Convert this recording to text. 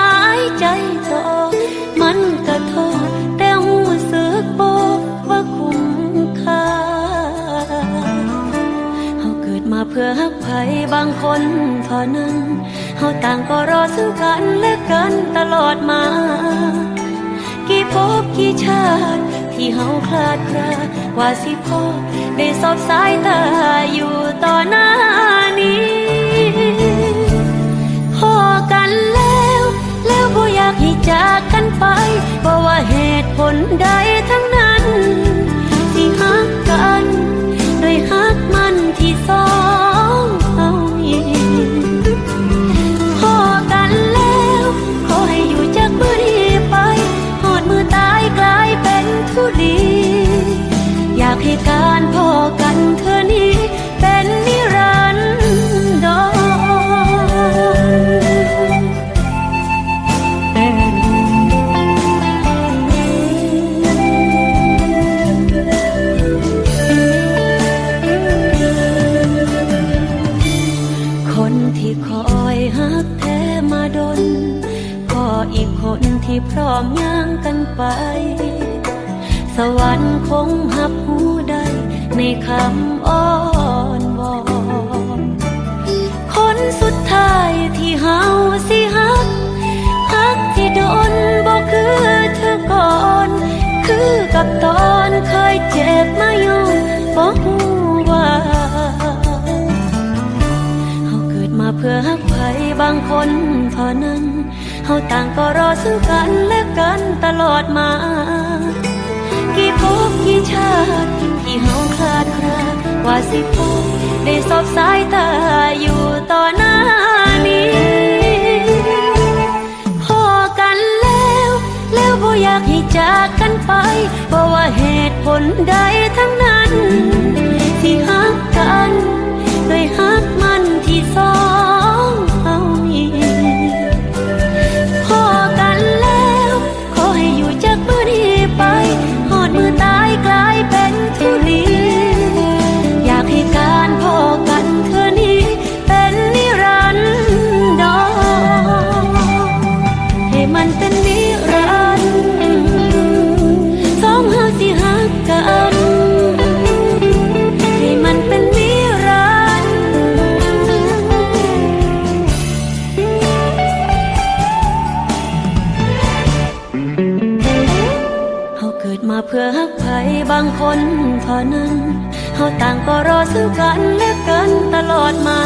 า มาเพื่อฮักไผบางคนเท่านั้นเฮาต่างก็รอซึ่งกันและกันตลอดมา กี่ภพกี่ชาติ ที่เฮาคลาดคลาว่าสิพอได้สอบสายตาอยู่ต่อหน้านี้พอกันแล้ว แล้วบ่อยากให้จากกันไปบ่ว่าเหตุผลใด อีกคนที่พร้อมย่างกันไป สวรรค์คงหับหูได้ในคำอ้อ ดมาเพื่อฮักไผบางคนเท่านั้นเฮาต่างก็รอซึ่งกันและกันตลอดมา กี่ภพกี่ชาติที่เฮาคลาดคลาว่าสิพบได้สอบสายตาอยู่ต่อหน้านี้พอกันแล้ว แล้วบ่อยากให้จากกันไปบ่ว่าเหตุผลใดทั้งนั้น ที่ฮักกัน โดยฮักมันที่สอง เพื่อหักไผบางคนเท่านั้นเฮาต่างก็รอซึ่งกันและกันตลอดมา